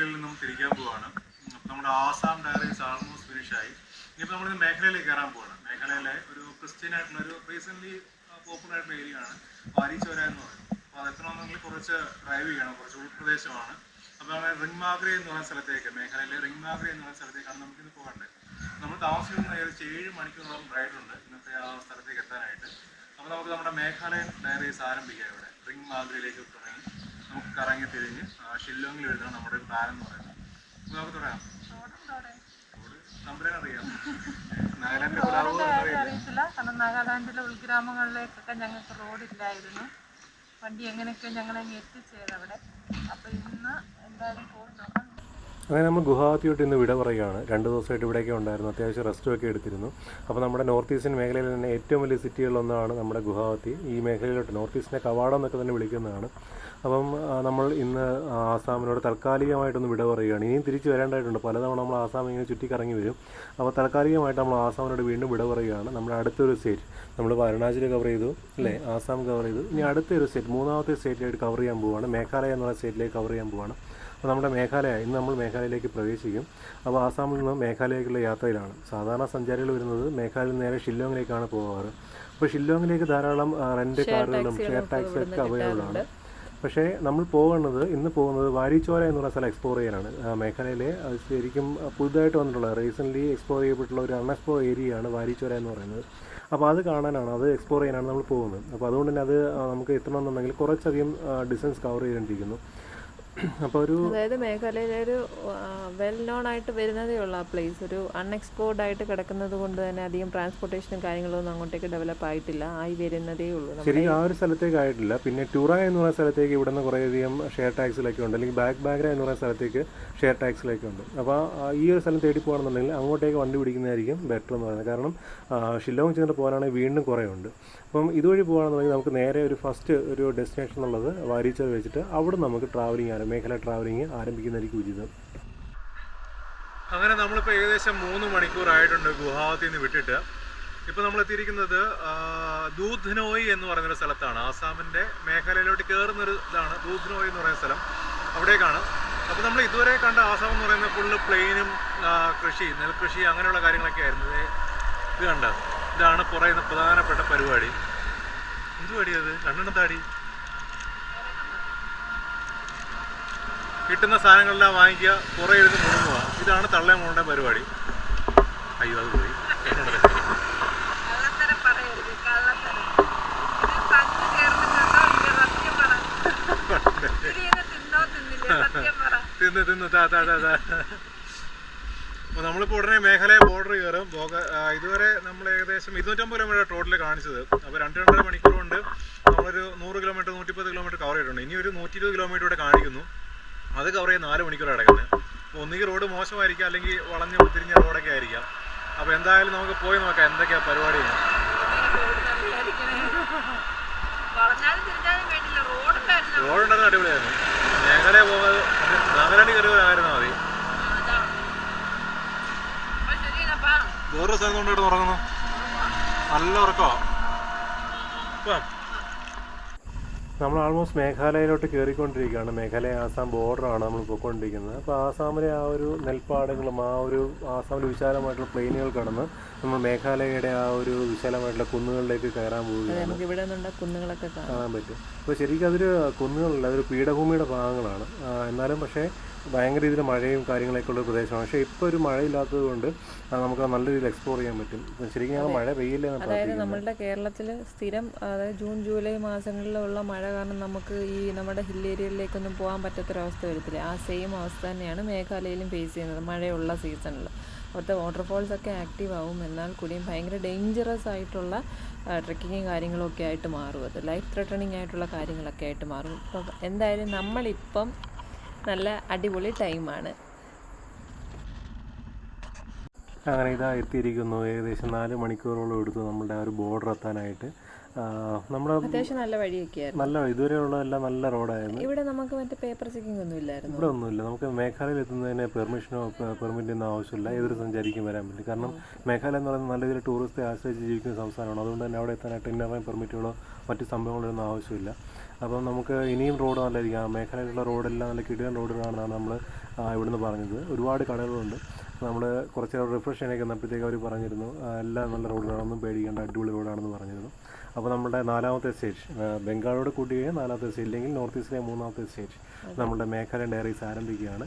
മേഖലയിൽ നിന്നും തിരിക്കാൻ പോവാണ്. നമ്മുടെ ആസാം ഡയറീസ് ആൾമോസ്റ്റ് ആയി. ഇനിയിപ്പോൾ നമ്മൾ മേഖലയിലേക്ക് കയറാൻ പോവാണ്. മേഖലയിലെ ഒരു ക്രിസ്ത്യൻ ആയിട്ടുള്ള ഒരു റീസെന്റ്ലി പോപ്പുലർ ആയിട്ടുള്ള ഏരിയ ആണ് വാരിച്ചോര എന്ന് പറയുന്നത്. അപ്പോൾ അത് എത്തണമെന്നുണ്ടെങ്കിൽ കുറച്ച് ഡ്രൈവ് ചെയ്യണം കുറച്ച് ഉൾപ്രദേശമാണ്. അപ്പോൾ നമ്മൾ റിംഗ് മാഗ്രി എന്ന് പറയുന്ന സ്ഥലത്തേക്ക് മേഖലയിലെ റിംഗ് മാഗ്രി എന്ന് പറയുന്ന സ്ഥലത്തേക്കാണ് നമുക്കിന്ന് പോകേണ്ടത് നമ്മൾ താമസിക്കുന്ന ഏകദേശം ഏഴ് മണിക്കൂറോളം ഉണ്ട് ഇന്നത്തെ ആ സ്ഥലത്തേക്ക് എത്താനായിട്ട്. അപ്പോൾ നമുക്ക് നമ്മുടെ മേഘാലയൻ ഡയറീസ് ആരംഭിക്കാം ഇവിടെ റിംഗ് മാഗ്രിയിലേക്ക് നമുക്ക് കറങ്ങി തിരിഞ്ഞ് ഷില്ലോങ്ങിൽ വരുന്നതാണ് നമ്മുടെ ഒരു പ്ലാൻ എന്ന് പറയുന്നത്. അപ്പോൾ നമുക്ക് തുടങ്ങാം അറിയത്തില്ല. കാരണം നാഗാലാൻഡിലെ ഉൾഗ്രാമങ്ങളിലേക്കൊക്കെ ഞങ്ങൾക്ക് റോഡില്ലായിരുന്നു വണ്ടി എങ്ങനെയൊക്കെ ഞങ്ങളെ എത്തിച്ചേരും അവിടെ. അപ്പോൾ ഇന്ന് എന്തായാലും പോയി നോക്കാം. അങ്ങനെ നമ്മൾ ഗുവാഹത്തിയോട്ട് ഇന്ന് വിട പറയുകയാണ്. രണ്ട് ദിവസമായിട്ട് ഇവിടെയൊക്കെ ഉണ്ടായിരുന്നു. അത്യാവശ്യം റെസ്റ്റും ഒക്കെ എടുത്തിരുന്നു. അപ്പോൾ നമ്മുടെ നോർത്ത് ഈസ്റ്റേൺ മേഖലയിൽ തന്നെ ഏറ്റവും വലിയ സിറ്റികളിലൊന്നാണ് നമ്മുടെ ഗുവാഹത്തി. ഈ മേഖലയിലോട്ട് നോർത്ത് ഈസ്റ്റിനെ കവാടം എന്നൊക്കെ തന്നെ വിളിക്കുന്നതാണ്. അപ്പം നമ്മൾ ഇന്ന് ആസാമിനോട് താൽക്കാലികമായിട്ടൊന്ന് വിട പറയുകയാണ്. ഇനിയും തിരിച്ച് വരേണ്ടതായിട്ടുണ്ട്. പലതവണ നമ്മൾ ആസാം ഇങ്ങനെ ചുറ്റിക്കറങ്ങി വരും. അപ്പോൾ താൽക്കാലികമായിട്ട് നമ്മൾ ആസാമിനോട് വീണ്ടും വിട പറയുകയാണ്. നമ്മുടെ അടുത്തൊരു സ്റ്റേറ്റ് നമ്മൾ അരുണാചൽ കവർ ചെയ്തു അല്ലേ? ആസാം കവർ ചെയ്തു. ഇനി അടുത്തൊരു സ്റ്റേറ്റ് മൂന്നാമത്തെ സ്റ്റേറ്റിലായിട്ട് കവർ ചെയ്യാൻ പോവുകയാണ് മേഘാലയ എന്നുള്ള സ്റ്റേറ്റിലേക്ക് കവർ ചെയ്യാൻ പോവുകയാണ് അപ്പോൾ നമ്മുടെ മേഘാലയ ഇന്ന് നമ്മൾ മേഘാലയയിലേക്ക് പ്രവേശിക്കും. അപ്പോൾ ആസാമിൽ നിന്ന് മേഘാലയയിലേക്കുള്ള യാത്രയിലാണ്. സാധാരണ സഞ്ചാരികൾ വരുന്നത് മേഘാലയയിൽ നേരെ ഷില്ലോങ്ങിലേക്കാണ് പോകാറ്. അപ്പോൾ ഷില്ലോങ്ങിലേക്ക് ധാരാളം റെന്റ് കാറുകളും ഷെയർ ടാക്സി ഒക്കെ അവൈലബിൾ ആണ്. പക്ഷേ നമ്മൾ പോകുന്നത് ഇന്ന് പോകുന്നത് വാരിച്ചോര എന്ന് പറയുന്ന സ്ഥലം എക്സ്പ്ലോർ ചെയ്യാനാണ്. മേഘാലയയിലെ ശരിക്കും പുതുതായിട്ട് വന്നിട്ടുള്ള റീസെന്റ്ലി എക്സ്പ്ലോർ ചെയ്യപ്പെട്ടുള്ള ഒരു അൺഎക്സ്പ്ലോർ ഏരിയയാണ് വാരിച്ചോര എന്ന് പറയുന്നത്. അപ്പോൾ അത് കാണാനാണ് അത് എക്സ്പ്ലോർ ചെയ്യാനാണ് നമ്മൾ പോകുന്നത്. അപ്പോൾ അതുകൊണ്ട് തന്നെ അത് നമുക്ക് എത്തണമെന്നുണ്ടെങ്കിൽ കുറച്ചധികം ഡിസ്റ്റൻസ് കവർ ചെയ്യേണ്ടിയിരിക്കുന്നു അപ്പോൾ ഒരു അതായത് മേഘാലയയിലെ ഒരു വെൽ നോൺ ആയിട്ട് വരുന്നതേ ഉള്ളൂ ആ പ്ലേസ് ഒരു അൺഎക്സ്പ്ലോർഡ് ആയിട്ട് കിടക്കുന്നത് കൊണ്ട് തന്നെ അധികം ട്രാൻസ്പോർട്ടേഷനും കാര്യങ്ങളൊന്നും അങ്ങോട്ടേക്ക് ഡെവലപ്പ് ആയിട്ടില്ല. ആയി വരുന്നതേ ഉള്ളൂ ശരി ശരിക്കും ആ ഒരു സ്ഥലത്തേക്ക് ആയിട്ടില്ല. പിന്നെ ടൂറ എന്ന് പറയുന്ന സ്ഥലത്തേക്ക് ഇവിടെ നിന്ന് കുറേയധികം ഷെയർ ടാക്സിലൊക്കെ ഉണ്ട്. അല്ലെങ്കിൽ ബാക്ക് ബാഗ്ര എന്ന് പറയുന്ന സ്ഥലത്തേക്ക് ഷെയർ ടാക്സിലൊക്കെ ഉണ്ട്. അപ്പോൾ ഈ ഒരു സ്ഥലം തേടി പോകുകയാണെന്നുണ്ടെങ്കിൽ അങ്ങോട്ടേക്ക് വണ്ടി പിടിക്കുന്നതായിരിക്കും ബെറ്റർ എന്ന് പറയുന്നത്. കാരണം ഷില്ലോങ് ചെന്നിട്ട് പോകാനാണെങ്കിൽ വീണ്ടും കുറേ ഉണ്ട്. അപ്പം ഇതുവഴി പോകുകയാണെന്നുണ്ടെങ്കിൽ നമുക്ക് നേരെ ഒരു ഫസ്റ്റ് ഒരു ഡെസ്റ്റിനേഷൻ എന്നുള്ളത് വാരിച്ചത് വെച്ചിട്ട് അവിടെ നമുക്ക് ട്രാവലിംഗ് ആരം മേഖല ട്രാവലിംഗ് ആരംഭിക്കുന്നതായിരിക്കും ഉചിതം. അങ്ങനെ നമ്മളിപ്പോൾ ഏകദേശം മൂന്ന് മണിക്കൂറായിട്ടുണ്ട് ഗുവാഹത്തിൽ നിന്ന് വിട്ടിട്ട്. ഇപ്പോൾ നമ്മൾ എത്തിയിരിക്കുന്നത് ദൂധ്നോയി എന്ന് പറയുന്നൊരു സ്ഥലത്താണ്. ആസാമിന്റെ മേഖലയിലോട്ട് കയറുന്നൊരു ഇതാണ് ദൂധ്നോയ് എന്ന് പറയുന്ന സ്ഥലം. അവിടേക്കാണ്. അപ്പോൾ നമ്മൾ ഇതുവരെ കണ്ട ആസാം എന്ന് പറയുന്നത് ഫുള്ള് പ്ലെയിനും കൃഷി നെൽകൃഷി അങ്ങനെയുള്ള കാര്യങ്ങളൊക്കെ ആയിരുന്നു ഇത് കണ്ട? ഇതാണ് പറയുന്ന പ്രധാനപ്പെട്ട പരിപാടി. എന്ത് പടിയത് കണ്ണെണ്ണ താടി കിട്ടുന്ന സാധനങ്ങളെല്ലാം വാങ്ങിക്കുക കുറേ ഇരുന്ന് മുഴുങ്ങുക. ഇതാണ് തള്ളേ മോളുടെ പരിപാടി. അയ്യോ അത് പോയി. തിന്ന് തിന്ന് താ താ താ താ അപ്പോൾ നമ്മളിപ്പോൾ ഉടനെ മേഘാലയ ബോർഡർ കയറും. ഇതുവരെ നമ്മൾ ഏകദേശം ഇരുന്നൂറ്റമ്പത് കിലോമീറ്റർ ടോട്ടൽ കാണിച്ചത്. അപ്പോൾ രണ്ട് രണ്ടര മണിക്കൂർ കൊണ്ട് നമ്മളൊരു നൂറ് കിലോമീറ്റർ നൂറ്റിപ്പത് കിലോമീറ്റർ കവർ ചെയ്തിട്ടുണ്ട്. ഇനി ഒരു നൂറ്റി ഇരുപത് കിലോമീറ്റർ ഇവിടെ കാണിക്കുന്നു. അത് കവർ ചെയ്യാൻ നാല് മണിക്കൂർ അടക്കുന്നത് അപ്പോൾ ഒന്നുകിൽ റോഡ് മോശമായിരിക്കാം അല്ലെങ്കിൽ വളഞ്ഞ് തിരിഞ്ഞ റോഡൊക്കെ ആയിരിക്കാം. അപ്പോൾ എന്തായാലും നമുക്ക് പോയി നോക്കാം എന്തൊക്കെയാണ് പരിപാടി. എന്ന്. പറഞ്ഞാലും തിരിഞ്ഞാലും വേണ്ടില്ല. റോഡ് ഉണ്ടായിരുന്നു റോഡുണ്ടെന്ന് അടിപൊളിയായിരുന്നു. മേഘാലയ പോകാതെ വേറൊരു സ്ഥലം കൊണ്ടിട്ട് ഉറങ്ങുന്നു. നല്ല ഉറക്കോ നമ്മൾ ആൾമോസ്റ്റ് മേഘാലയയിലോട്ട് കയറിക്കൊണ്ടിരിക്കുകയാണ് മേഘാലയ ആസാം ബോർഡറാണ് നമ്മൾ പോയിക്കൊണ്ടിരിക്കുന്നത്. അപ്പോൾ ആസാമിലെ ആ ഒരു നെൽപ്പാടങ്ങളും ആ ഒരു ആസാമിലെ വിശാലമായിട്ടുള്ള പ്ലെയിനുകൾ കടന്ന് നമ്മൾ മേഘാലയയുടെ ആ ഒരു വിശാലമായിട്ടുള്ള കുന്നുകളിലേക്ക് കയറാൻ പോവുകയാണ്. ഇവിടെ കുന്നുകളൊക്കെ കാണാൻ പറ്റും. അപ്പോൾ ശരിക്കും അതൊരു കുന്നുകളല്ല അതൊരു പീഠഭൂമിയുടെ ഭാഗങ്ങളാണ്. എന്നാലും പക്ഷേ ഭയങ്കര രീതിയിൽ മഴയും കാര്യങ്ങളൊക്കെ ഉള്ള പ്രദേശമാണ്. പക്ഷേ ഇപ്പോൾ ഒരു മഴയില്ലാത്തത് കൊണ്ട് നമുക്ക് നല്ല രീതിയിൽ എക്സ്പ്ലോർ ചെയ്യാൻ പറ്റും. ശരിക്കും ഞങ്ങൾ മഴ പെയ്യില്ല അതായത് നമ്മളുടെ കേരളത്തിൽ സ്ഥിരം അതായത് ജൂൺ ജൂലൈ മാസങ്ങളിലുള്ള മഴ കാരണം നമുക്ക് ഈ നമ്മുടെ ഹിൽ ഏരിയയിലേക്കൊന്നും പോകാൻ പറ്റാത്തൊരവസ്ഥ വരത്തില്ല. ആ സെയിം അവസ്ഥ തന്നെയാണ് മേഘാലയയിലും ഫേസ് ചെയ്യുന്നത്. മഴയുള്ള സീസണിൽ അവിടുത്തെ വാട്ടർഫോൾസ് ഒക്കെ ആക്റ്റീവ് ആവും. എന്നാൽ കൂടിയും ഭയങ്കര ഡേഞ്ചറസ് ആയിട്ടുള്ള ട്രക്കിങ്ങും കാര്യങ്ങളൊക്കെ ആയിട്ട് മാറും അത്. ലൈഫ് ത്രെട്ടണിങ് ആയിട്ടുള്ള കാര്യങ്ങളൊക്കെ ആയിട്ട് മാറും. ഇപ്പം എന്തായാലും നമ്മളിപ്പം നല്ല അടിപൊളി ടൈമാണ്. അങ്ങനെ ഇതാ എത്തിയിരിക്കുന്നു. ഏകദേശം നാല് മണിക്കൂറോളം എടുത്തു നമ്മുടെ ആ ഒരു ബോർഡർ എത്താനായിട്ട്. നമ്മുടെ അത്യാവശ്യം നല്ല വഴിയൊക്കെ നല്ല ഇതുവരെയുള്ള എല്ലാം നല്ല റോഡായിരുന്നു. ഇവിടെ നമുക്ക് മറ്റേ പേപ്പർ ചെക്കിംഗ് ഒന്നും ഇല്ലായിരുന്നു. ഇവിടെ ഒന്നുമില്ല നമുക്ക് മേഘാലയയിൽ എത്തുന്നതിന് പെർമിഷനോ പെർമിറ്റിന്റെ ഒന്നും ആവശ്യമില്ല. ഏതൊരു സഞ്ചാരിക്കും വരാൻ പറ്റും കാരണം മേഘാലയ എന്ന് പറയുന്നത് നല്ല രീതിയിൽ ടൂറിസ്റ്റ് ആശ്രയിച്ച് ജീവിക്കുന്ന സംസ്ഥാനമാണ്. അതുകൊണ്ട് തന്നെ അവിടെ എത്താനായിട്ട് ഇന്നറേം പെർമിറ്റുകളോ മറ്റ് സംഭവങ്ങളോ ഒന്നും ആവശ്യമില്ല. അപ്പം നമുക്ക് ഇനിയും റോഡ് നല്ലതായിരിക്കും ആ മേഖലയിലുള്ള റോഡെല്ലാം നല്ല കിടിലൻ റോഡുകളാണെന്നാണ് നമ്മൾ ഇവിടുന്ന് പറഞ്ഞത്. ഒരുപാട് കടകളുണ്ട്. നമ്മൾ കുറച്ച് റിഫ്രഷ് ചെയ്യാനൊക്കെ വന്നപ്പോഴത്തേക്ക് അവർ പറഞ്ഞിരുന്നു എല്ലാം നല്ല റോഡുകളാണെന്നും പേടിക്കേണ്ട അടിപൊളി റോഡാണെന്ന് പറഞ്ഞിരുന്നു. അപ്പോൾ നമ്മുടെ നാലാമത്തെ സ്റ്റേജ് ബംഗാളോട് കൂട്ടി കഴിഞ്ഞാൽ നാലാമത്തെ സ്റ്റേജ് ഇല്ലെങ്കിൽ നോർത്ത് ഈസ്റ്റിലെ മൂന്നാമത്തെ സ്റ്റേജ് നമ്മുടെ മേഘാലയ ഡയറീസ് ആരംഭിക്കുകയാണ്.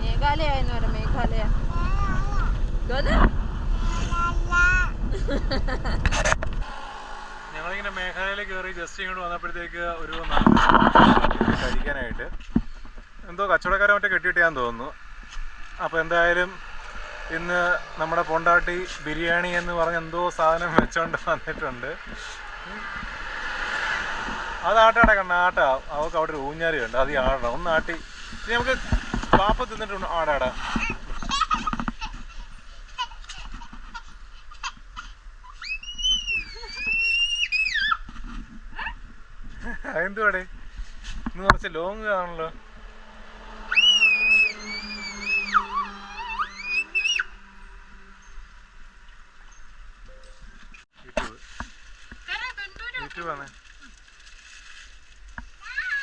മേഘാലയ എന്ന് പറയാം മേഘാലയ. ഞങ്ങളിങ്ങനെ മേഘാലയയിൽ കയറി ജസ്റ്റ് ഇങ്ങോട്ട് വന്നപ്പോഴത്തേക്ക് ഒരു കഴിക്കാനായിട്ട് എന്തോ കച്ചവടക്കാരെ മറ്റേ കെട്ടിയിട്ടാന്ന് തോന്നുന്നു. അപ്പോൾ എന്തായാലും ഇന്ന് നമ്മുടെ പൊണ്ടാട്ടി ബിരിയാണി എന്ന് പറഞ്ഞ എന്തോ സാധനം വെച്ചോണ്ട് വന്നിട്ടുണ്ട്. അത് ആട്ടാടെ കണ്ണ ആട്ടാ. അവൾക്ക് അവിടെ ഒരു ഊഞ്ഞാലുണ്ട് അത് ആടണം. ഒന്ന് ആട്ടി. നമുക്ക് പാപ്പ തിന്നിട്ടുണ്ട് ആടാടാ. എന്തുവാടെ ഇന്ന് കുറച്ച് ലോങ് ആണല്ലോ.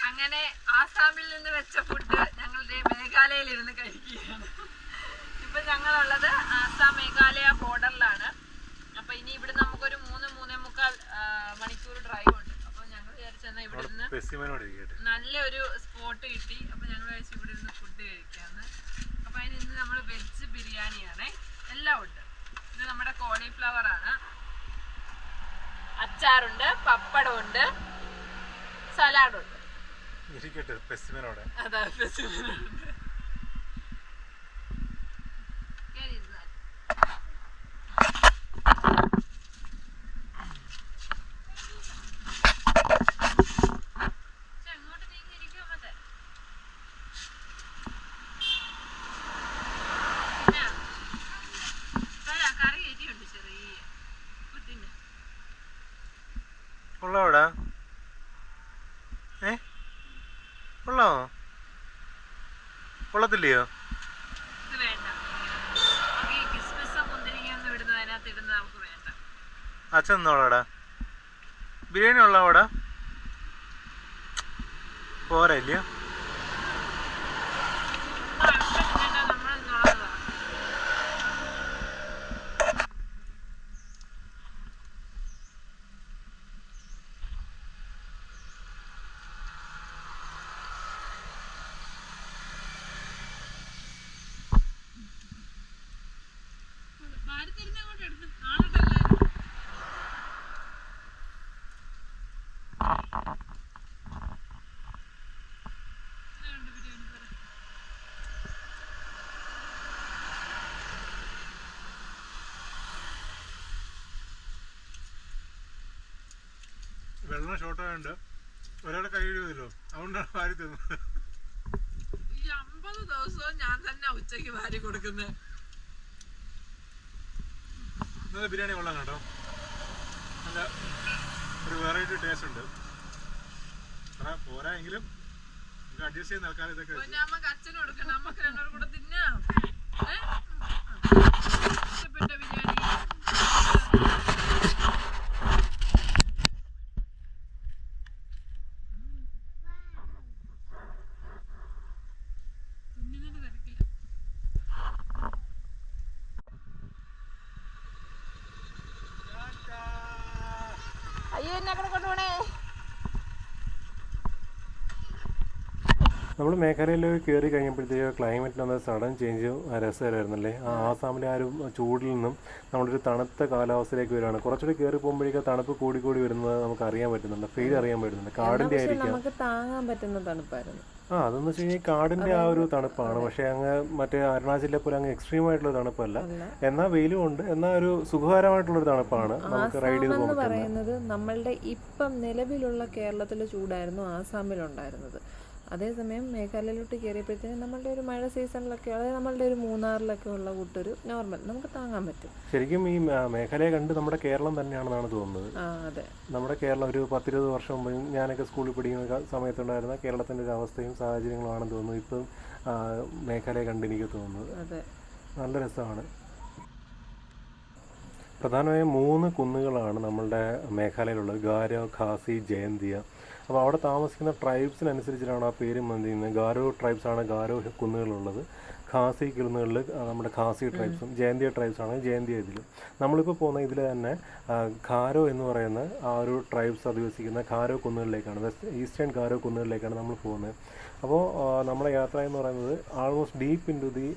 അങ്ങനെ ആസാമിൽ നിന്ന് വെച്ച ഫുഡ് ഞങ്ങളുടെ മേഘാലയയിൽ ഇരുന്ന് കഴിക്കുകയാണ്. ഇപ്പൊ ഞങ്ങളുള്ളത് ആസാം മേഘാലയ ബോർഡറിലാണ് അപ്പൊ ഇനി ഇവിടെ നമുക്കൊരു മൂന്ന് മൂന്നേ മുക്കാൽ മണിക്കൂർ ഡ്രൈവ് വിചാരിച്ചെന്നാ ഇവിടെ നിന്ന് നല്ലൊരു സ്പോട്ട് കിട്ടി. അപ്പൊ ഞങ്ങൾ കഴിച്ച് ഇവിടെ ഇരുന്ന് ഫുഡ് കഴിക്കാന്ന്. അപ്പൊ അതിന് ഇന്ന് നമ്മൾ വെജ് ബിരിയാണിയാണ്. എല്ലാം ഉണ്ട്. ഇത് നമ്മുടെ കോളിഫ്ലവർ ആണ്. അച്ചാറുണ്ട് പപ്പടമുണ്ട് സലാഡുണ്ട് ഇരിക്കട്ടെ പെസിമനോട് അതാ ഫെസ്റ്റിവലുണ്ട് കേറി ഇരുന്നാൽ. പക്ഷെ അങ്ങോട്ട് നീങ്ങി ഇരിക്കുവാ മറ്റേ. പിന്നെ, ഇപ്പഴാ കറി എരിയുണ്ട് ചെറിയ കുത്തിന് കൊള്ളാവടാ ഏ കൊള്ളാമോ കൊള്ളത്തില്ലയോ ഇത് വേണ്ട നമുക്ക് ഈ കിസ്മിസ് മുന്തിരിങ്ങയൊന്നും ഇടുന്നത് അതിനകത്ത് ഇടുന്നത് നമുക്ക് വേണ്ട. അച്ഛൻ നിന്നോളാടാ ബിരിയാണി ഉള്ളവടാ പോരാ ഇല്ലയോ ആ, ഇപ്പൊ വേണ്ട, നമ്മൾ ഇന്നുള്ളതാ. ഭാരത് തിരിഞ്ഞ് അങ്ങോട്ട് എടുത്ത് കാണട്ടെ എല്ലാരും. എങ്ങനെയുണ്ട് ബിരിയാണി വെള്ളം ഷോർട്ടായുണ്ട് ഒരാളെ കൈ എഴുതില്ലോ അതുകൊണ്ടാണ് വാരി തന്നത് ഈ അമ്പത് ദിവസവും ഞാൻ തന്നെ ഉച്ചയ്ക്ക് വാരി കൊടുക്കുന്നത് ഇന്നത്തെ ബിരിയാണി കൊള്ളാം കേട്ടോ. നല്ല ഒരു വെറൈറ്റി ടേസ്റ്റ് ഉണ്ട്. അത്ര പോരാ എങ്കിലും. നമുക്ക് അഡ്ജസ്റ്റ് ചെയ്ത് നിൽക്കാൻ ഇതൊക്കെ വെച്ച്. നമുക്ക് അച്ഛന് കൊടുക്കണം നമുക്ക് രണ്ടോടും കൂടെ തിന്നാം ഏ? ഇഷ്ടപ്പെട്ട ബിരിയാണി തിന്നുന്നതിന് തിരക്കില്ല അയ്യോ എന്നെ കൂടെ കൊണ്ടുപോണേ മേഘാലയയിൽ കയറി കഴിഞ്ഞപ്പോഴത്തേക്ക് ക്ലൈമറ്റിനൊന്ന് സഡൻ ചേഞ്ച് രസകരമായിരുന്നല്ലേ? ആ ആസാമിലെ ആ ഒരു ചൂടിൽ നിന്നും നമ്മളൊരു തണുത്ത കാലാവസ്ഥയിലേക്ക് വരികയാണ്. കുറച്ചുകൂടി കയറി പോകുമ്പോഴേക്കും തണുപ്പ് കൂടി കൂടി വരുന്നത് നമുക്ക് അറിയാൻ പറ്റുന്നുണ്ട്. ഫീൽ അറിയാൻ പറ്റുന്നുണ്ട്. കാടിന്റെ ആയിരിക്കും. നമുക്ക് താങ്ങാൻ പറ്റുന്ന തണുപ്പായിരുന്നു. ആ അതെന്ന് വെച്ച് കഴിഞ്ഞാൽ കാടിന്റെ ആ ഒരു തണുപ്പാണ്. പക്ഷെ അങ്ങ് മറ്റേ അരുണാചലിലെ പോലെ അങ്ങ് എക്സ്ട്രീം ആയിട്ടുള്ള തണുപ്പല്ല. എന്നാൽ വെയിലും ഉണ്ട്. എന്നാൽ ഒരു സുഖകരമായിട്ടുള്ളൊരു തണുപ്പാണ് നമുക്ക് റൈഡ് ചെയ്ത് പോകുന്നത് പറയുന്നത് നമ്മളുടെ ഇപ്പം നിലവിലുള്ള കേരളത്തിലെ ചൂടായിരുന്നു ആസാമിലുണ്ടായിരുന്നത്. അതേസമയം മേഘാലയയിലോട്ട് കയറിയപ്പോഴത്തേക്കും നമ്മളുടെ ഒരു മഴ സീസണിലൊക്കെ അതായത് നമ്മളുടെ ഒരു മൂന്നാറിലൊക്കെ ഉള്ള കൂട്ടൊരു നോർമൽ നമുക്ക് താങ്ങാൻ പറ്റും. ശരിക്കും ഈ മേഘാലയെ കണ്ട് നമ്മുടെ കേരളം തന്നെയാണെന്നാണ് തോന്നുന്നത്. ആ അതെ. നമ്മുടെ കേരളം ഒരു പത്തിരുപത് വർഷം മുമ്പ് ഞാനൊക്കെ സ്കൂളിൽ പഠിക്കുന്ന സമയത്തുണ്ടായിരുന്ന കേരളത്തിന്റെ ഒരു അവസ്ഥയും സാഹചര്യങ്ങളുമാണെന്ന് തോന്നുന്നു. ഇപ്പം മേഘാലയെ മേഘാലയ കണ്ട് എനിക്ക് തോന്നുന്നത്. അതെ. നല്ല രസമാണ്. പ്രധാനമായും മൂന്ന് കുന്നുകളാണ് നമ്മളുടെ മേഘാലയയിലുള്ളത്. ഗാരോ ഖാസി ജയന്തിയ. അപ്പോൾ അവിടെ താമസിക്കുന്ന ട്രൈബ്സിനനുസരിച്ചിട്ടാണ് ആ പേര് മന്തിയുന്നത് ഗാരോ ട്രൈബ്സ് ആണ് ഗാരോ കുന്നുകളുള്ളത്. ഖാസി കുന്നുകളിൽ നമ്മുടെ ഖാസി ട്രൈബ്സും ജയന്തിയ ട്രൈബ്സാണ് ജയന്തിയ ഇതിലും. നമ്മളിപ്പോൾ പോകുന്ന ഇതിൽ തന്നെ ഖാരോ എന്ന് പറയുന്ന ആ ഒരു ട്രൈബ്സ് അധിവസിക്കുന്ന ഖാരോ കുന്നുകളിലേക്കാണ് വെസ്റ്റ് ഈസ്റ്റേൺ ഖാരോ കുന്നുകളിലേക്കാണ് നമ്മൾ പോകുന്നത്. അപ്പോൾ നമ്മുടെ യാത്ര എന്ന് പറയുന്നത് almost deep into the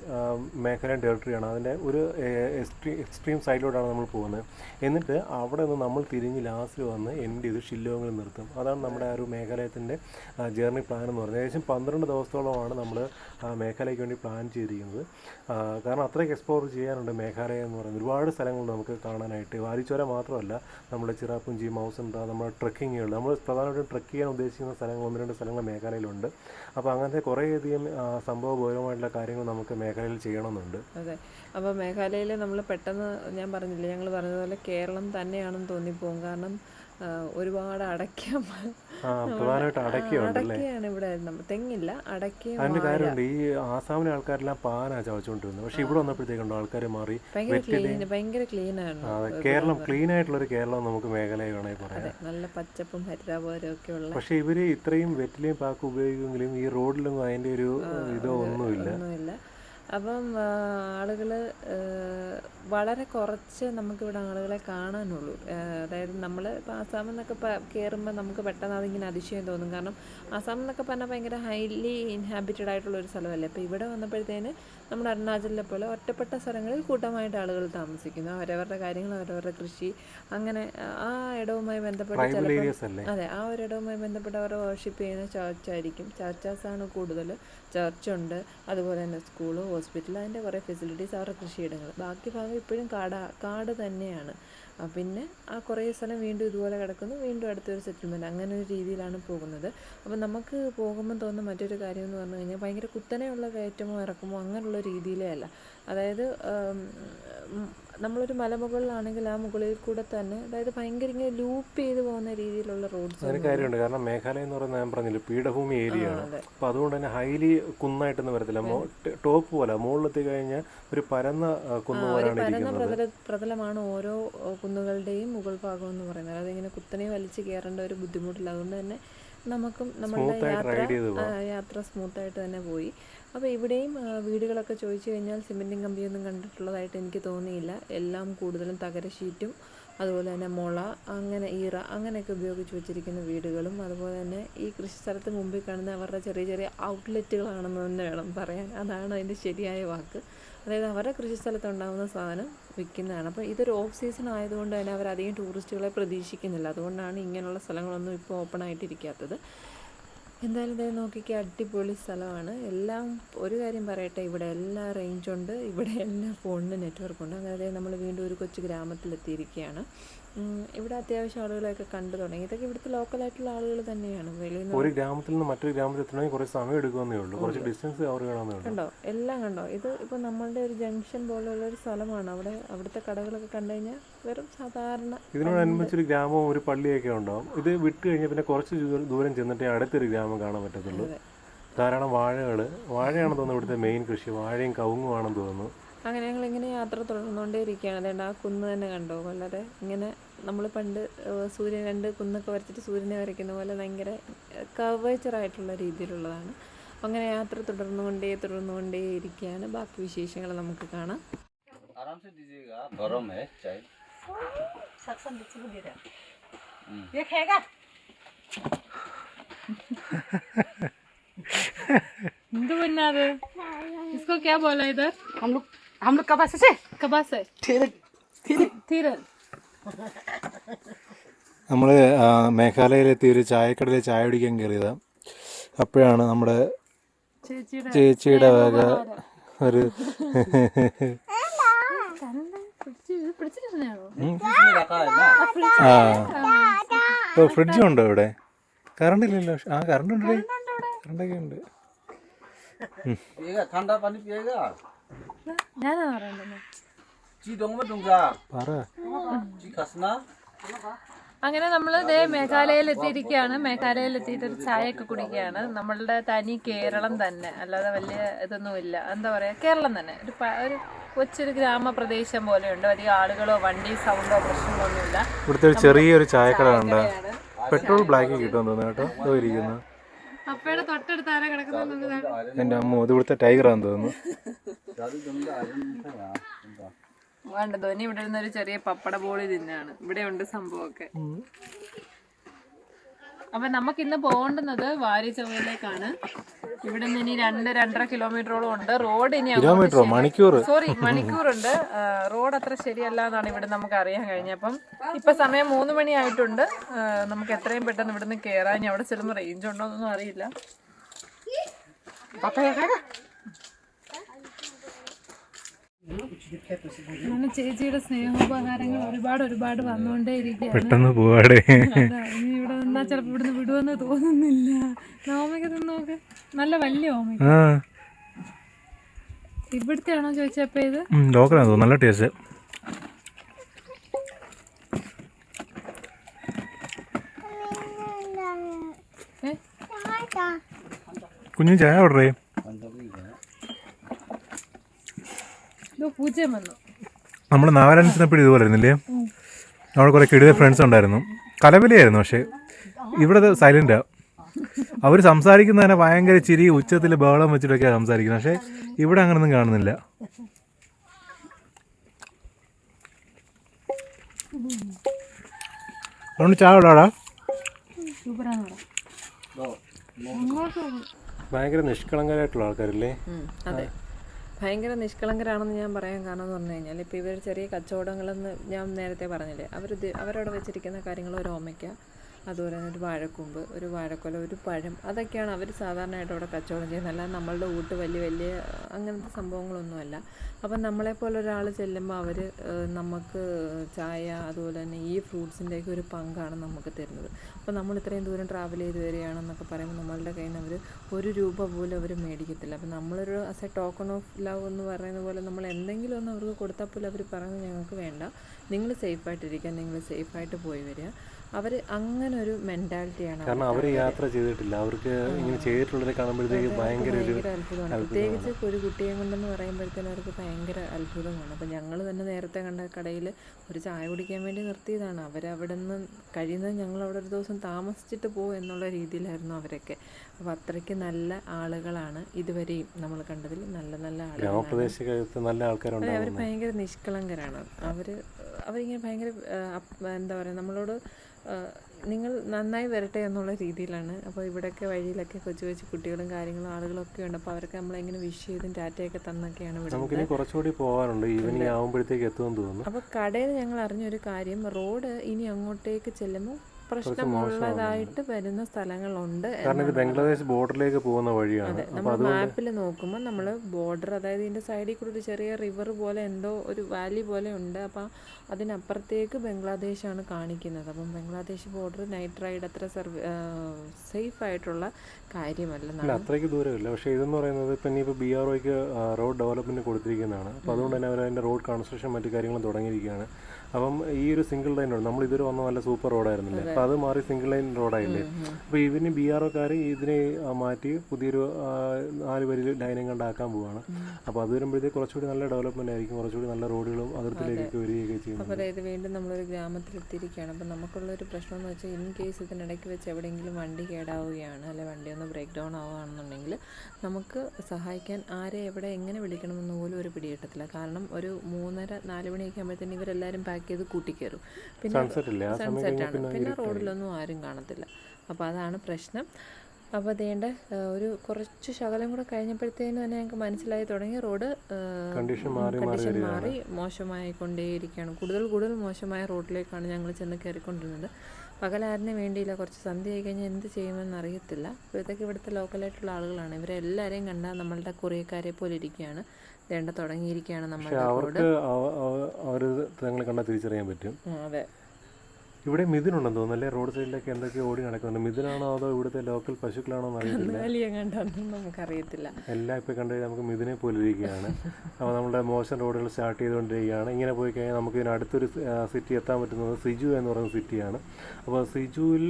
Meghalayan ടെറിട്ടറിയാണ് അതിന്റെ ഒരു എക്സ്ട്രീം എക്സ്ട്രീം സൈഡിലോട്ടാണ് നമ്മൾ പോകുന്നത്. എന്നിട്ട് അവിടെ നിന്ന് നമ്മൾ തിരിഞ്ഞ് ലാസ്റ്റ് വന്ന് എൻഡ് ചെയ്ത് ഷില്ലോങ്ങിൽ നിർത്തും. അതാണ് നമ്മുടെ ആ ഒരു മേഘാലയത്തിന്റെ ജേർണി പ്ലാൻ എന്ന് പറയുന്നത്. ഏകദേശം പന്ത്രണ്ട് ദിവസത്തോളമാണ് നമ്മൾ മേഘാലയയ്ക്ക് വേണ്ടി പ്ലാൻ ചെയ്തിരിക്കുന്നത്. കാരണം അത്രയ്ക്ക് എക്സ്പ്ലോർ ചെയ്യാനുണ്ട് മേഘാലയ എന്ന് പറയുന്നത്. ഒരുപാട് സ്ഥലങ്ങൾ നമുക്ക് കാണാനായിട്ട്. വാരിച്ചോര മാത്രമല്ല നമ്മുടെ ചിറാപ്പുഞ്ചി മൗസന്ത നമ്മുടെ ട്രക്കിങ്ങുകൾ നമ്മൾ പ്രധാനമായിട്ടും ട്രക്ക് ചെയ്യാൻ ഉദ്ദേശിക്കുന്ന സ്ഥലങ്ങൾ ഒന്ന് രണ്ട് സ്ഥലങ്ങൾ മേഘാലയയിലുണ്ട്. അപ്പോൾ അങ്ങനത്തെ കുറേയധികം സംഭവബോധമായിട്ടുള്ള കാര്യങ്ങൾ നമുക്ക് മേഖലയിൽ ചെയ്യണമെന്നുണ്ട്. അതെ. അപ്പോൾ മേഘാലയയിൽ നമ്മൾ പെട്ടെന്ന് ഞാൻ പറഞ്ഞില്ലേ ഞങ്ങൾ പറഞ്ഞതുപോലെ കേരളം തന്നെയാണെന്ന് തോന്നിപ്പോകും കാരണം ഒരുപാട് അടയ്ക്ക അടയ്ക്കയാണ് ഇവിടെ തെങ്ങില്ല കാര്യമുണ്ട് ഈ ആസാമിലെ ആൾക്കാരെല്ലാം പാനാ ചവച്ചുകൊണ്ടിരുന്നത്. പക്ഷേ ഇവിടെ വന്നപ്പോഴത്തേക്കുണ്ടോ ആൾക്കാർ മാറി? ഭയങ്കര ക്ലീൻ ആണ്. കേരളം ക്ലീൻ ആയിട്ടുള്ളൊരു കേരളം നമുക്ക് മേഖലയെ വേണമെങ്കിൽ പറയാം. നല്ല പച്ചപ്പും ഹരിതാപകരവും ഒക്കെ ഉള്ള പക്ഷേ ഇവർ ഇത്രയും വെറ്റിലെയും പാക്ക് ഉപയോഗിക്കുമെങ്കിലും ഈ റോഡിലൊന്നും അതിന്റെ ഒരു ഇതോ ഒന്നുമില്ല. ഒന്നുമില്ല. അപ്പം ആളുകൾ വളരെ കുറച്ച് നമുക്കിവിടെ ആളുകളെ കാണാനുള്ളൂ. അതായത് നമ്മൾ ഇപ്പോൾ ആസാമിൽ നിന്നൊക്കെ കയറുമ്പോൾ നമുക്ക് പെട്ടെന്ന് അതിങ്ങനെ അതിശയം തോന്നും. കാരണം ആസാം എന്നൊക്കെ പറഞ്ഞാൽ ഭയങ്കര ഹൈലി ഇൻഹാബിറ്റഡ് ആയിട്ടുള്ള ഒരു സ്ഥലമല്ലേ? അപ്പോൾ ഇവിടെ വന്നപ്പോഴത്തേന് നമ്മുടെ അരുണാചലിലെ പോലെ ഒറ്റപ്പെട്ട സ്ഥലങ്ങളിൽ കൂട്ടമായിട്ട് ആളുകൾ താമസിക്കുന്നു. അവരവരുടെ കാര്യങ്ങൾ അവരവരുടെ കൃഷി അങ്ങനെ ആ ഇടവുമായി ബന്ധപ്പെട്ട് ചിലപ്പോൾ അതെ ആ ഒരു ഇടവുമായി ബന്ധപ്പെട്ട് അവർ വർഷിപ്പ് ചെയ്യുന്ന ചർച്ചായിരിക്കും ചർച്ചാസാണ് കൂടുതൽ ചർച്ചുണ്ട്. അതുപോലെ തന്നെ സ്കൂൾ ഹോസ്പിറ്റൽ അതിന്റെ കുറേ ഫെസിലിറ്റീസ് അവരുടെ കൃഷിയിടങ്ങൾ ബാക്കി ഭാഗം ഇപ്പോഴും കാടാ കാട് തന്നെയാണ്. പിന്നെ ആ കുറേ സ്ഥലം വീണ്ടും ഇതുപോലെ കിടക്കുന്നു. വീണ്ടും അടുത്തൊരു സെറ്റിൽമെന്റ് അങ്ങനെ ഒരു രീതിയിലാണ് പോകുന്നത്. അപ്പോൾ നമുക്ക് പോകുമ്പോൾ തോന്നുന്ന മറ്റൊരു കാര്യം എന്ന് പറഞ്ഞു കഴിഞ്ഞാൽ ഭയങ്കര കുത്തനെയുള്ള കയറ്റമോ ഇറക്കുമോ അങ്ങനെയുള്ള രീതിയിലേ അല്ല. അതായത് നമ്മളൊരു മലമുകളിലാണെങ്കിൽ ആ മുകളിൽ കൂടെ തന്നെ അതായത് ഭയങ്കര ഇങ്ങനെ ലൂപ്പ് ചെയ്ത് പോകുന്ന രീതിയിലുള്ള റോഡ്സ് കാര്യമുണ്ട്. കാരണം മേഘാലയ എന്ന് പറയുന്നത് ഞാൻ പറഞ്ഞില്ല പീഠഭൂമി ഏരിയ ആണ്. അപ്പോൾ അതുകൊണ്ട് തന്നെ ഹൈലി കുന്നായിട്ടൊന്നും വരത്തില്ല. ടോപ്പ് പോലെ മുകളിലെത്തി കഴിഞ്ഞാൽ ഒരു പരന്ന കുന്നു പോലെയാണ് ഇരിക്കുന്നത്. പ്രതലമാണ് ഓരോ കുന്നുകളുടെയും മുകൾ ഭാഗം എന്ന് പറയുന്നത്. അതിങ്ങനെ കുത്തനെ വലിച്ച് കയറേണ്ട ഒരു ബുദ്ധിമുട്ടില്ല. അതുകൊണ്ട് തന്നെ നമുക്കും നമ്മളുടെ യാത്ര യാത്ര സ്മൂത്തായിട്ട് തന്നെ പോയി. അപ്പോൾ ഇവിടെയും വീടുകളൊക്കെ ചോദിച്ചു കഴിഞ്ഞാൽ സിമെന്റും കമ്പിയൊന്നും കണ്ടിട്ടുള്ളതായിട്ട് എനിക്ക് തോന്നിയില്ല. എല്ലാം കൂടുതലും തകര ഷീറ്റും അതുപോലെ തന്നെ മുള അങ്ങനെ ഈറ അങ്ങനെയൊക്കെ ഉപയോഗിച്ച് വെച്ചിരിക്കുന്ന വീടുകളും അതുപോലെ തന്നെ ഈ കൃഷി സ്ഥലത്ത് മുമ്പിൽ കാണുന്ന അവരുടെ ചെറിയ ചെറിയ ഔട്ട്ലെറ്റുകളാണെന്ന് തന്നെ വേണം പറയാൻ. അതാണ് അതിന്റെ ശരിയായ വാക്ക്. അതായത് അവരുടെ കൃഷി സ്ഥലത്ത് ഉണ്ടാകുന്ന സാധനം വിൽക്കുന്നതാണ് അപ്പോൾ ഇതൊരു ഓഫ് സീസൺ ആയതുകൊണ്ട് തന്നെ അവർ അധികം ടൂറിസ്റ്റുകളെ പ്രതീക്ഷിക്കുന്നില്ല. അതുകൊണ്ടാണ് ഇങ്ങനെയുള്ള സ്ഥലങ്ങളൊന്നും ഇപ്പോൾ ഓപ്പൺ ആയിട്ടിരിക്കാത്തത്. എന്തായാലും ഇതേ നോക്കിക്കുക അടിപൊളി സ്ഥലമാണ്. എല്ലാം ഒരു കാര്യം പറയട്ടെ ഇവിടെ എല്ലാ റേഞ്ചുണ്ട് ഇവിടെ എല്ലാ ഫോണിന് നെറ്റ്വർക്കുണ്ട് അങ്ങനെ നമ്മൾ വീണ്ടും ഒരു കൊച്ചു ഗ്രാമത്തിലെത്തിയിരിക്കുകയാണ്. ഇവിടെ അത്യാവശ്യം ആളുകളെയൊക്കെ കണ്ടു തുടങ്ങി. ഇതൊക്കെ ഇവിടുത്തെ ലോക്കലായിട്ടുള്ള ആളുകൾ തന്നെയാണ്. വെളിയിൽ ഒരു ഗ്രാമത്തിൽ നിന്ന് മറ്റൊരു ഗ്രാമത്തിൽ എത്തണമെങ്കിൽ കുറച്ച് സമയം എടുക്കുന്നേ ഉള്ളൂ. കുറച്ച് ഡിസ്റ്റൻസ് കവർ ചെയ്യണമെന്നേ ഉള്ളൂ. കണ്ടോ? എല്ലാം കണ്ടോ? ഇത് ഇപ്പോൾ നമ്മളുടെ ഒരു ജംഗ്ഷൻ പോലെയുള്ള ഒരു സ്ഥലമാണ്. അവിടെ അവിടുത്തെ കടകളൊക്കെ കണ്ടു കഴിഞ്ഞാൽ വെറും സാധാരണ ഇതിനോടനുബന്ധിച്ചൊരു ഗ്രാമവും ഒരു പള്ളിയൊക്കെ ഉണ്ടാവും. ഇത് വിട്ട് കഴിഞ്ഞാൽ പിന്നെ കുറച്ച് ദൂരം ചെന്നിട്ടേ അടുത്തൊരു ഗ്രാമം കാണാൻ പറ്റത്തുള്ളൂ. ധാരാളം വാഴകൾ വാഴയാണെന്ന് തോന്നുന്നു ഇവിടുത്തെ മെയിൻ കൃഷി. വാഴയും കവുങ്ങുമാണെന്ന് തോന്നുന്നു. അങ്ങനെ ഞങ്ങൾ ഇങ്ങനെ യാത്ര തുടർന്നുകൊണ്ടേ ഇരിക്കുകയാണ് അതുകൊണ്ട് ആ കുന്ന് തന്നെ കണ്ടോ വളരെ ഇങ്ങനെ നമ്മൾ പണ്ട് ഏഹ്, സൂര്യൻ രണ്ട് കുന്നൊക്കെ വരച്ചിട്ട് സൂര്യനെ വരയ്ക്കുന്ന പോലെ ഭയങ്കര കവേച്ചർ ആയിട്ടുള്ള രീതിയിലുള്ളതാണ് അപ്പം അങ്ങനെ യാത്ര തുടർന്നുകൊണ്ടേ തുടർന്നുകൊണ്ടേ ഇരിക്കുകയാണ് ബാക്കി വിശേഷങ്ങൾ നമുക്ക് കാണാം आराम से दीजिएगा गरम है चाय ये खाएगा हिंदू बनना है इसको क्या बोला इधर हम लोग हम लोग कब से कबास है ठेरे तीरन നമ്മൾ മേഘാലയയിലെത്തി ഒരു ചായക്കടയിൽ ചായ കുടിക്കാൻ കയറിയതാണ് അപ്പോഴാണ് നമ്മുടെ ചേച്ചിയുടെ ചേച്ചിയുടെ വക ഒരു പിടിച്ചിട്ടുണ്ടാണോ इसमें रखा है ना ആ ഓ ഫ്രിഡ്ജും ഉണ്ടോ ഇവിടെ കറണ്ട് ഇല്ലല്ലോ ആ കറണ്ട് ഉണ്ട് കറണ്ടൊക്കെ ഉണ്ട് അങ്ങനെ നമ്മൾ ഇതേ മേഘാലയയിൽ എത്തിയിരിക്കുകയാണ്. മേഘാലയയിൽ എത്തിയിട്ട് ഒരു ചായയൊക്കെ കുടിക്കുകയാണ്. നമ്മളുടെ തനി കേരളം തന്നെ. അല്ലാതെ വലിയ ഇതൊന്നുമില്ല. എന്താ പറയുക കേരളം തന്നെ. ഒരു ഒരു കൊച്ചൊരു ഗ്രാമപ്രദേശം പോലെയുണ്ട്. വലിയ ആളുകളോ വണ്ടി സൗണ്ടോ പ്രശ്നങ്ങളൊന്നുമില്ല ഇവിടുത്തെ ഒരു ചെറിയൊരു ചായക്കട പെട്രോൾ ബ്ലാക്ക് കിട്ടുമെന്ന് തോന്നുന്നു കേട്ടോ. ഇരിക്കുന്നു. അപ്പയുടെ തൊട്ടടുത്ത് ആരാ കിടക്കുന്നത് എന്റെ അമ്മ ഇത് ടൈഗർ ടൈഗറാന്ന് തോന്നുന്നു. വേണ്ട ധോനി ഇവിടെ ഇരുന്ന് ഒരു ചെറിയ പപ്പട ബോളി തിന്നാണ്. ഇവിടെ ഉണ്ട് സംഭവമൊക്കെ അപ്പൊ നമുക്ക് ഇന്ന് പോകേണ്ടുന്നത് വാരിച്ചവയിലേക്കാണ് ഇവിടെ നിന്ന് ഇനി രണ്ട് രണ്ടര കിലോമീറ്ററോളം ഉണ്ട്. റോഡ് ഇനി കിലോമീറ്ററോ? മണിക്കൂർ സോറി മണിക്കൂറുണ്ട്. റോഡ് അത്ര ശരിയല്ല എന്നാണ് ഇവിടെ നമുക്ക് അറിയാൻ കഴിഞ്ഞപ്പം ഇപ്പൊ സമയം മൂന്ന് മണി ആയിട്ടുണ്ട്. നമുക്ക് എത്രയും പെട്ടെന്ന് ഇവിടുന്ന് കയറാൻ ഇനി അവിടെ ചെല്ലുമ്പോൾ റേഞ്ച് ഉണ്ടോ എന്നൊന്നും അറിയില്ല. അങ്ങനെ ചേച്ചിയുടെ സ്നേഹോപകാരങ്ങൾ ഒരുപാട് ഒരുപാട് വന്നുകൊണ്ടേയിരിക്കും പെട്ടെന്ന് പോവാടെ. ഇനി ഇവിടെ നിന്നാ ചിലപ്പോ ഇവിടുന്ന് വിടുവെന്ന് തോന്നുന്നില്ല. ഓമയ്ക്ക് നോക്ക്. നല്ല വലിയ ഓമയ്ക്ക് ആ. ഇവിടുത്തെ ആണോ ചോദിച്ചപ്പോ ഇത്? തോന്നുന്നു. നല്ല ടേസ്റ്റ്. കുഞ്ഞു ചായ ഓർഡർ ചെയ്യും. പൂച്ചയും വന്നു. നമ്മൾ നാഗരാജനപ്പോഴും ഇതുപോലെ ആയിരുന്നില്ലേ? അവിടെ കുറേ കിടിയ ഫ്രണ്ട്സ് ഉണ്ടായിരുന്നു. കലവിലയായിരുന്നു പക്ഷേ ഇവിടെ സൈലന്റാ അവർ സംസാരിക്കുന്നതിനെ ഭയങ്കര ചിരി ഉച്ചത്തിൽ ബഹളം വെച്ചിട്ടൊക്കെയാണ് സംസാരിക്കുന്നത്. പക്ഷേ ഇവിടെ അങ്ങനൊന്നും കാണുന്നില്ല. അതുകൊണ്ട് ചായ ഇടാടാ ഭയങ്കര നിഷ്കളങ്കരായിട്ടുള്ള ആൾക്കാരില്ലേ? അതെ. ഭയങ്കര നിഷ്കളങ്കരാണെന്ന് ഞാൻ പറയാൻ കാരണം എന്ന് പറഞ്ഞു കഴിഞ്ഞാൽ ഇപ്പോൾ ഇവർ ചെറിയ കച്ചവടങ്ങളെന്ന് ഞാൻ നേരത്തെ പറഞ്ഞില്ലേ? അവർ അവരവിടെ വെച്ചിരിക്കുന്ന കാര്യങ്ങൾ ഒരു ഓമയ്ക്ക. അതുപോലെ തന്നെ ഒരു വാഴക്കൂമ്പ് ഒരു വാഴക്കൊല ഒരു പഴം അതൊക്കെയാണ് അവർ സാധാരണയായിട്ട് അവിടെ കച്ചവടം ചെയ്യുന്നത്. അല്ലാതെ നമ്മളുടെ വീട്ട് വലിയ വലിയ അങ്ങനത്തെ സംഭവങ്ങളൊന്നുമല്ല. അപ്പം നമ്മളെപ്പോലെ ഒരാൾ ചെല്ലുമ്പോൾ അവർ നമുക്ക് ചായ അതുപോലെ തന്നെ ഈ ഫ്രൂട്ട്സിന്റെയൊക്കെ ഒരു പങ്കാണ് നമുക്ക് തരുന്നത്. അപ്പോൾ നമ്മൾ ഇത്രയും ദൂരം ട്രാവൽ ചെയ്ത് വരികയാണെന്നൊക്കെ പറയുമ്പോൾ നമ്മളുടെ കയ്യിൽ നിന്ന് അവർ ഒരു രൂപ പോലും അവർ മേടിക്കത്തില്ല. അപ്പം നമ്മളൊരു as a token of love എന്ന് പറയുന്ന പോലെ നമ്മൾ എന്തെങ്കിലും ഒന്ന് അവർക്ക് കൊടുത്താൽ പോലും അവർ പറയുന്നത് ഞങ്ങൾക്ക് വേണ്ട. നിങ്ങൾ സേഫായിട്ടിരിക്കുക നിങ്ങൾ സേഫായിട്ട് പോയി വരിക. അവർ അങ്ങനെ ഒരു മെന്റാലിറ്റിയാണ് കാരണം അവർ യാത്ര ചെയ്തിട്ടില്ല. അവർക്ക് ഇങ്ങനെ ചെയ്തിട്ടുള്ളവരെ കാണുമ്പോഴത്തേക്ക് ഭയങ്കര ഒരു അത്ഭുതമാണ്. പ്രത്യേകിച്ച് ഒരു കുട്ടിയെ കൊണ്ടെന്ന് പറയുമ്പോഴത്തേനും അവർക്ക് ഭയങ്കര അത്ഭുതമാണ്. അപ്പം ഞങ്ങൾ തന്നെ നേരത്തെ കണ്ട കടയിൽ ഒരു ചായ കുടിക്കാൻ വേണ്ടി നിർത്തിയതാണ്. അവരവിടെ നിന്ന് കഴിയുന്നത് ഞങ്ങൾ അവിടെ ഒരു ദിവസം താമസിച്ചിട്ട് പോകും എന്നുള്ള രീതിയിലായിരുന്നു അവരൊക്കെ. അപ്പോൾ അത്രയ്ക്ക് നല്ല ആളുകളാണ് ഇതുവരെയും നമ്മൾ കണ്ടതിൽ നല്ല നല്ല ആളുകൾ ഗ്രാമപ്രദേശത്ത് നല്ല ആൾക്കാരുണ്ട് അവർ ഭയങ്കര നിഷ്കളങ്കരാണ്. അവർ അവരിങ്ങനെ ഭയങ്കര എന്താ പറയുക നമ്മളോട് നിങ്ങൾ നന്നായി വരട്ടെ എന്നുള്ള രീതിയിലാണ്. അപ്പോൾ ഇവിടെയൊക്കെ വഴിയിലൊക്കെ കൊച്ചു കൊച്ചു കുട്ടികളും കാര്യങ്ങളും ആളുകളൊക്കെ ഉണ്ട്. അപ്പോൾ അവർക്ക് നമ്മളെങ്ങനെ വിഷ് ചെയ്തും ടാറ്റയൊക്കെ തന്നൊക്കെയാണ് വിടുന്നത് കുറച്ചുകൂടി പോകാനുണ്ട് ഈവനിങ് ആകുമ്പോഴത്തേക്ക് എത്തുമെന്ന് തോന്നുന്നു. അപ്പോൾ കടയിൽ ഞങ്ങൾ അറിഞ്ഞൊരു കാര്യം. റോഡ് ഇനി അങ്ങോട്ടേക്ക് ചെല്ലുമ്പോൾ പ്രശ്നമുള്ളതായിട്ട് വരുന്ന സ്ഥലങ്ങളുണ്ട് കാരണം ഇത് ബംഗ്ലാദേശ് ബോർഡറിലേക്ക് പോകുന്ന വഴിയാണ്. നമ്മൾ മാപ്പിൽ നോക്കുമ്പോൾ നമ്മൾ ബോർഡർ അതായത് ഇതിന്റെ സൈഡിൽ കൂടി ഒരു ചെറിയ റിവർ പോലെ എന്തോ ഒരു വാലി പോലെ ഉണ്ട്. അപ്പം അതിനപ്പുറത്തേക്ക് ബംഗ്ലാദേശാണ് കാണിക്കുന്നത്. അപ്പം ബംഗ്ലാദേശ് ബോർഡർ നൈറ്റ് റൈഡ് അത്ര സർവ സേഫ് ആയിട്ടുള്ള കാര്യമല്ല. അത്രയ്ക്ക് ദൂരമില്ല. പക്ഷേ ഇതെന്ന് പറയുന്നത് ഇപ്പം ഇനിയിപ്പോൾ ബി ആർ ഒക്ക് റോഡ് ഡെവലപ്മെന്റ് കൊടുത്തിരിക്കുന്നതാണ്. അപ്പോൾ അതുകൊണ്ട് തന്നെ അവർ അതിന്റെ റോഡ് കൺസ്ട്രക്ഷൻ മറ്റു കാര്യങ്ങളും തുടങ്ങിയിരിക്കുകയാണ്. അപ്പം ഈ ഒരു സിംഗിൾ ലൈൻ റോഡ് നമ്മൾ ഇതുവരെ വന്ന നല്ല സൂപ്പർ റോഡായിരുന്നില്ലേ? അപ്പോൾ അത് മാറി സിംഗിൾ ലൈൻ റോഡായില്ലേ? അപ്പോൾ ഇവന് ബി ആർ ഒക്കാർ ഇതിനെ മാറ്റി പുതിയൊരു നാല് വരി ലൈനും കണ്ടാക്കാൻ പോവാണ്. അപ്പോൾ അത് വരുമ്പോഴത്തേക്ക് കുറച്ചുകൂടി നല്ല ഡെവലപ്മെന്റ് ആയിരിക്കും. കുറച്ചുകൂടി നല്ല റോഡുകളും അതിർത്തിലേക്കൊക്കെ വരികയൊക്കെ ചെയ്യുന്നത് അപ്പോൾ അതായത് വീണ്ടും നമ്മളൊരു ഗ്രാമത്തിലെത്തിയിരിക്കുകയാണ്. നമുക്കുള്ള ഒരു പ്രശ്നം എന്ന് വെച്ചാൽ ഇൻ കേസ് ഇതിനിടയ്ക്ക് വെച്ച് എവിടെയെങ്കിലും വണ്ടി കേടാവുകയാണ് അല്ലെ വണ്ടി ഒന്ന് ബ്രേക്ക് ഡൗൺ ആവുകയാണെന്നുണ്ടെങ്കിൽ നമുക്ക് സഹായിക്കാൻ ആരെ എവിടെ എങ്ങനെ വിളിക്കണമെന്ന് പോലും ഒരു പിടികിട്ടത്തില്ല. കാരണം ഒരു മൂന്നര നാല് മണിയൊക്കെ ആകുമ്പോഴത്തേന് ഇവരെല്ലാവരും പാക്ക് ചെയ്ത് കൂട്ടിക്കയറും പിന്നെ സൺസെറ്റ് ഇല്ലേ? ആ സമയം ആണ്. പിന്നെ റോഡിലൊന്നും ആരും കാണത്തില്ല. അപ്പോൾ അതാണ് പ്രശ്നം. അപ്പോൾ അതേണ്ട ഒരു കുറച്ച് ശകലം കൂടെ കഴിഞ്ഞപ്പോഴത്തേനും തന്നെ ഞങ്ങൾക്ക് മനസ്സിലായി തുടങ്ങി. റോഡ് കണ്ടീഷൻ മാറി മോശമായിക്കൊണ്ടേയിരിക്കുകയാണ്. കൂടുതൽ കൂടുതൽ മോശമായ റോഡിലേക്കാണ് ഞങ്ങൾ ചെന്ന് കയറിക്കൊണ്ടിരുന്നത്. പകലാരനെ വേണ്ടിയില്ല കുറച്ച് സന്ധ്യ ആയി കഴിഞ്ഞാൽ എന്ത് ചെയ്യുമെന്ന് അറിയത്തില്ല. ഇപ്പോഴത്തേക്ക് ഇവിടുത്തെ ലോക്കലായിട്ടുള്ള ആളുകളാണ്. ഇവരെല്ലാവരെയും കണ്ടാൽ നമ്മളുടെ കൊറിയക്കാരെ പോലെ ഇരിക്കുകയാണ്. വേണ്ട തുടങ്ങിയിരിക്കുകയാണ് നമ്മളുടെ അവർക്ക് അവർ തങ്ങളെ കണ്ടാൽ തിരിച്ചറിയാൻ പറ്റും. അതെ. ഇവിടെ മിഥുനുണ്ടെന്ന് തോന്നുന്നു അല്ലേ? റോഡ് സൈഡിലൊക്കെ എന്തൊക്കെയോ ഓടി നടക്കുന്നുണ്ട്? മിഥുനാണോ അതോ ഇവിടുത്തെ ലോക്കൽ പശുക്കളാണോ നമുക്കറിയത്തില്ല. എല്ലാം ഇപ്പോൾ കണ്ടു കഴിഞ്ഞാൽ നമുക്ക് മിഥുനെ പോലെ ഇരിക്കുകയാണ്. അപ്പോൾ നമ്മുടെ മോശം റോഡുകൾ സ്റ്റാർട്ട് ചെയ്തുകൊണ്ടിരിക്കുകയാണ്. ഇങ്ങനെ പോയി കഴിഞ്ഞാൽ നമുക്ക് ഇതിന് അടുത്തൊരു സിറ്റി എത്താൻ പറ്റുന്നത് സിജു എന്ന് പറയുന്ന സിറ്റിയാണ് അപ്പോൾ സിജുവിൽ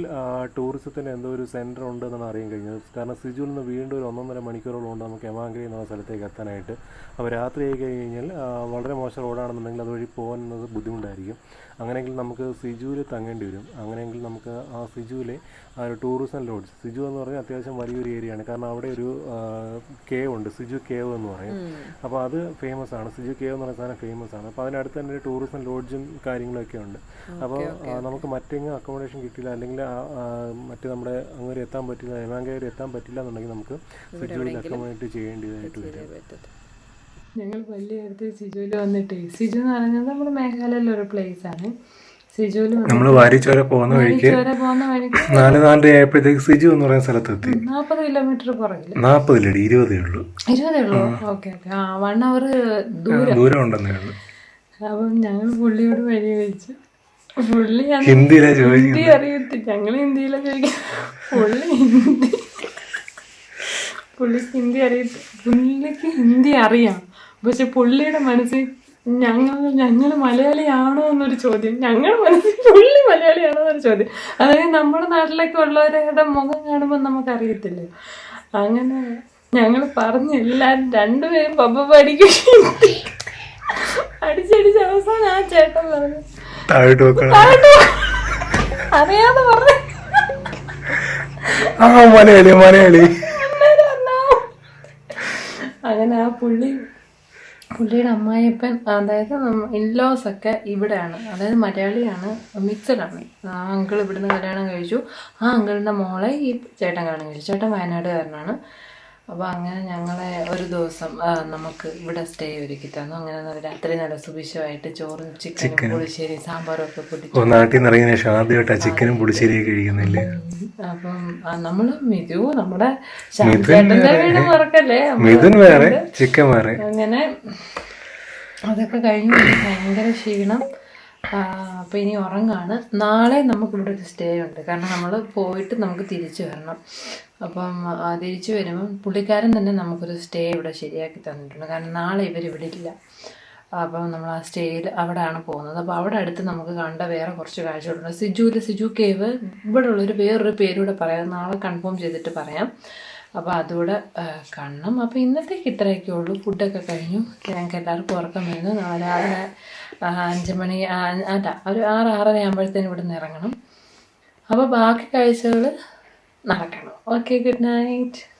ടൂറിസത്തിന്റെ എന്തോ ഒരു സെന്റർ ഉണ്ടെന്നാണ് അറിയാൻ കഴിഞ്ഞത്. കാരണം സിജുവിൽ നിന്ന് വീണ്ടും ഒരു ഒന്നൊന്നര മണിക്കൂറോളം ഉണ്ട് നമുക്ക് എമാങ്കരി എന്ന സ്ഥലത്തേക്ക് എത്താനായിട്ട്. അപ്പോൾ രാത്രി ആയി കഴിഞ്ഞാൽ ആ, വളരെ മോശം റോഡാണെന്നുണ്ടെങ്കിൽ അതുവഴി പോകുന്നത് ബുദ്ധിമുട്ടായിരിക്കും. അങ്ങനെയെങ്കിൽ നമുക്ക് സിജുവിൽ തങ്ങേണ്ടി വരും. അങ്ങനെയെങ്കിൽ നമുക്ക് ആ സിജുവിലെ ആ ഒരു ടൂറിസം ലോഡ്ജ് സിജു എന്ന് പറഞ്ഞാൽ അത്യാവശ്യം വലിയൊരു ഏരിയയാണ് കാരണം അവിടെ ഒരു കേവ് ഉണ്ട്. സിജു കേവ് എന്ന് പറയും. അപ്പോൾ അത് ഫേമസ് ആണ്. സിജു കേവ് എന്ന് പറയുന്ന സാധനം ഫേമസ് ആണ്. അപ്പോൾ അതിനടുത്ത് തന്നെ ഒരു ടൂറിസം ലോഡ്ജും കാര്യങ്ങളൊക്കെ ഉണ്ട്. അപ്പോൾ നമുക്ക് മറ്റെങ്ങും അക്കോമഡേഷൻ കിട്ടില്ല. അല്ലെങ്കിൽ മറ്റ് നമ്മുടെ അങ്ങനെ എത്താൻ പറ്റില്ല. എമാങ്കേരി എത്താൻ പറ്റില്ല എന്നുണ്ടെങ്കിൽ നമുക്ക് സിജുവിൽ അക്കോമഡേറ്റ് ചെയ്യേണ്ടതായിട്ട് വരും. ഞങ്ങൾ വലിയ അടുത്ത് സിജുവിൽ വന്നിട്ട്. സിജു എന്ന് പറയുന്നത് നമ്മുടെ മേഘാലയയിലെ ഒരു പ്ലേസ് ആണ്. സിജുവിൽ നമ്മൾ വാരിച്ചോര പോകുന്ന വഴിക്ക് നാല് നാലര ആയപ്പോഴത്തേക്ക് സിജു എന്ന് പറയുന്ന സ്ഥലത്തെത്തി. നാൽപ്പത് കിലോമീറ്റർ പുറകിൽ. നാൽപ്പതിലടി ഇരുപതേ ഉള്ളൂ. ഇരുപതേ ഉള്ളൂ? Okay okay. ആ വൺ അവർ ദൂരം. ദൂരം ഉണ്ടെന്നേ ഉള്ളൂ. അപ്പം ഞങ്ങൾ പുള്ളിയോട് വഴി ചോദിച്ചു. പുള്ളി ഹിന്ദിയിലാ ഹിന്ദി അറിയത്തി ഞങ്ങൾ ഹിന്ദിയിലാ പുള്ളി ഹിന്ദി. പുള്ളിക്ക് ഹിന്ദി അറിയത്തി പുള്ളിക്ക് ഹിന്ദി അറിയാം. പക്ഷെ പുള്ളിയുടെ മനസ്സിൽ ഞങ്ങൾ ഞങ്ങൾ മലയാളിയാണോ എന്നൊരു ചോദ്യം. ഞങ്ങൾ മനസ്സിൽ പുള്ളി മലയാളിയാണോ എന്നൊരു ചോദ്യം. അതായത് നമ്മുടെ നാട്ടിലൊക്കെ ഉള്ളവരുടെ മുഖം കാണുമ്പോൾ നമുക്കറിയത്തില്ല അങ്ങനെ ഞങ്ങൾ പറഞ്ഞ എല്ലാവരും രണ്ടുപേരും പപ്പ പഠിക്കും. അടിച്ചടിച്ച് അവസാനം ആ ചേട്ടൻ പറഞ്ഞു അറിയാതെ പറഞ്ഞു. ആ മലയാളി മലയാളി. അങ്ങനെ ആ പുള്ളി പുള്ളിയുടെ അമ്മായിയപ്പൻ അതായത് ഇൻലോസ് ഒക്കെ ഇവിടെയാണ്. അതായത് മലയാളിയാണ് മിക്സഡ് ആണ്. ആ അങ്കിൾ ഇവിടുന്ന് കല്യാണം കഴിച്ചു. ആ അങ്കിളിന്റെ മോളെ ഈ ചേട്ടൻ കല്യാണം കഴിച്ചു. ചേട്ടൻ വയനാടുകാരനാണ്. അപ്പോൾ അങ്ങനെ ഞങ്ങളെ ഒരു ദിവസം നമുക്ക് ഇവിടെ സ്റ്റേ ഒരുക്കി തന്നു. അങ്ങനെ രാത്രി നല്ല സുഭിക്ഷമായിട്ട് ചോറും ചിക്കനും പുളിശ്ശേരി സാമ്പാറും ഒക്കെ പൊട്ടിച്ചു ഓ നാട്ടിൽ നിന്ന് ഇറങ്ങിയ ശേഷം ആദ്യമായിട്ടാ ചിക്കനും പൊടിശ്ശേരിയൊക്കെ കഴിക്കുന്നില്ലേ? അപ്പം നമ്മൾ മിഥു നമ്മുടെ വീട് മറക്കല്ലേ? മിഥുൻ വേറെ ചിക്കൻ വേറെ. അങ്ങനെ അതൊക്കെ കഴിഞ്ഞ് ഭയങ്കര ക്ഷീണം. ആ, അപ്പൊ ഇനി ഉറങ്ങാണ്. നാളെ നമുക്കിവിടെ ഒരു സ്റ്റേ ഉണ്ട്. കാരണം നമ്മൾ പോയിട്ട് നമുക്ക് തിരിച്ചു വരണം. അപ്പം തിരിച്ചു വരുമ്പം പുള്ളിക്കാരൻ തന്നെ നമുക്കൊരു സ്റ്റേ ഇവിടെ ശരിയാക്കി തന്നിട്ടുണ്ട്. കാരണം നാളെ ഇവർ ഇവിടെ ഇല്ല. അപ്പം നമ്മൾ ആ സ്റ്റേയിൽ അവിടെയാണ് പോകുന്നത്. അപ്പോൾ അവിടെ അടുത്ത് നമുക്ക് കണ്ട വേറെ കുറച്ച് കാഴ്ചകളുണ്ട്. സിജുവിൽ സിജു കേവ് ഇവിടെ ഉള്ളൊരു വേറൊരു പേരൂടെ പറയാം. നാളെ കൺഫേം ചെയ്തിട്ട് പറയാം. അപ്പോൾ അതുകൂടെ കാണണം. അപ്പോൾ ഇന്നത്തേക്ക് ഇത്രയൊക്കെ ഉള്ളൂ. ഫുഡൊക്കെ കഴിഞ്ഞു. ഞങ്ങൾക്ക് എല്ലാവർക്കും ഉറക്കം വരുന്നു. നാളെ അഞ്ച് മണി അല്ല ഒരു ആറ് ആറര ആകുമ്പോഴത്തേനും ഇവിടെ നിന്ന് ഇറങ്ങണം. അപ്പോൾ ബാക്കി കാഴ്ചകൾ നടക്കണം. Okay good night